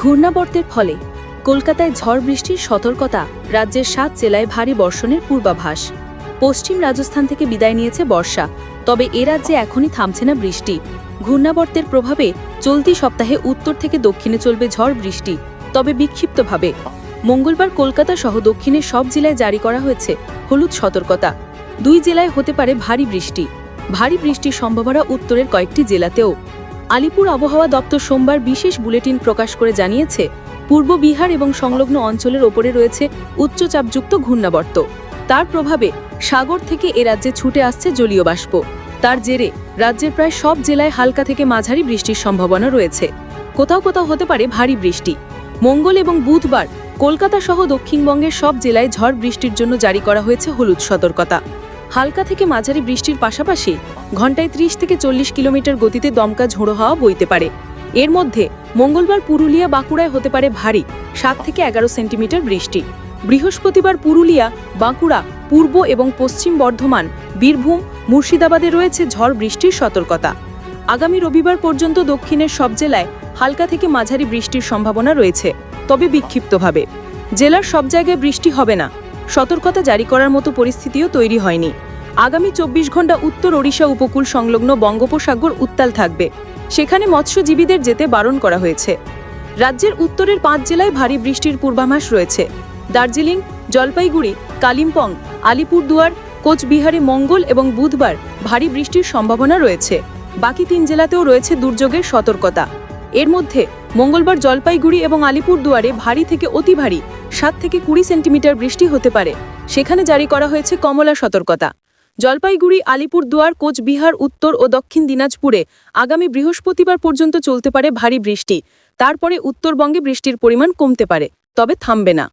ঘূর্ণাবর্তের ফলে কলকাতায় ঝড় বৃষ্টির সতর্কতা রাজ্যের সাত জেলায় ভারী বর্ষণের পূর্বাভাস। পশ্চিম রাজস্থান থেকে বিদায় নিয়েছে বর্ষা, তবে এ রাজ্যে এখনই থামছে না বৃষ্টি। ঘূর্ণাবর্তের প্রভাবে চলতি সপ্তাহে উত্তর থেকে দক্ষিণে চলবে ঝড় বৃষ্টি, তবে বিক্ষিপ্তভাবে। মঙ্গলবার কলকাতা সহ দক্ষিণের সব জেলায় জারি করা হয়েছে হলুদ সতর্কতা। দুই জেলায় হতে পারে ভারী বৃষ্টি। ভারী বৃষ্টির সম্ভাবনা উত্তরের কয়েকটি জেলাতেও। আলিপুর আবহাওয়া দপ্তর সোমবার বিশেষ বুলেটিন প্রকাশ করে জানিয়েছে, পূর্ব বিহার এবং সংলগ্ন অঞ্চলের ওপরে রয়েছে উচ্চচাপযুক্ত ঘূর্ণাবর্ত। তার প্রভাবে সাগর থেকে এ রাজ্যে ছুটে আসছে জলীয় বাষ্প। তার জেরে রাজ্যের প্রায় সব জেলায় হালকা থেকে মাঝারি বৃষ্টির সম্ভাবনা রয়েছে। কোথাও কোথাও হতে পারে ভারী বৃষ্টি। মঙ্গল এবং বুধবার কলকাতা সহ দক্ষিণবঙ্গের সব জেলায় ঝড় বৃষ্টির জন্য জারি করা হয়েছে হলুদ সতর্কতা। হালকা থেকে মাঝারি বৃষ্টির পাশাপাশি ঘন্টায় ত্রিশ থেকে চল্লিশ কিলোমিটার গতিতে দমকা ঝোড়ো হাওয়া বইতে পারে। এর মধ্যে মঙ্গলবার পুরুলিয়া বাঁকুড়ায় হতে পারে ভারী সাত থেকে এগারো সেন্টিমিটার বৃষ্টি। বৃহস্পতিবার পুরুলিয়া, বাঁকুড়া, পূর্ব এবং পশ্চিম বর্ধমান, বীরভূম, মুর্শিদাবাদে রয়েছে ঝড় বৃষ্টির সতর্কতা। আগামী রবিবার পর্যন্ত দক্ষিণের সব জেলায় হালকা থেকে মাঝারি বৃষ্টির সম্ভাবনা রয়েছে, তবে বিক্ষিপ্তভাবে। জেলার সব জায়গায় বৃষ্টি হবে না। সতর্কতা জারি করার মতো পরিস্থিতিও তৈরি হয়নি। আগামী চব্বিশ ঘণ্টা উত্তর ওড়িশা উপকূল সংলগ্ন বঙ্গোপসাগর উত্তাল থাকবে। সেখানে মৎস্যজীবীদের যেতে বারণ করা হয়েছে। রাজ্যের উত্তরের পাঁচ জেলায় ভারী বৃষ্টির পূর্বাভাস রয়েছে। দার্জিলিং, জলপাইগুড়ি, কালিম্পং, আলিপুরদুয়ার, কোচবিহারে মঙ্গল এবং বুধবার ভারী বৃষ্টির সম্ভাবনা রয়েছে। বাকি তিন জেলাতেও রয়েছে দুর্যোগের সতর্কতা। এর মধ্যে মঙ্গলবার জলপাইগুড়ি এবং আলিপুরদুয়ারে ভারী থেকে অতি ভারী সাত থেকে কুড়ি সেন্টিমিটার বৃষ্টি হতে পারে। সেখানে জারি করা হয়েছে কমলা সতর্কতা। জলপাইগুড়ি, আলিপুরদুয়ার, কোচবিহার, উত্তর ও দক্ষিণ দিনাজপুরে আগামী বৃহস্পতিবার পর্যন্ত চলতে পারে ভারী বৃষ্টি। তারপরে উত্তরবঙ্গে বৃষ্টির পরিমাণ কমতে পারে, তবে থামবে না।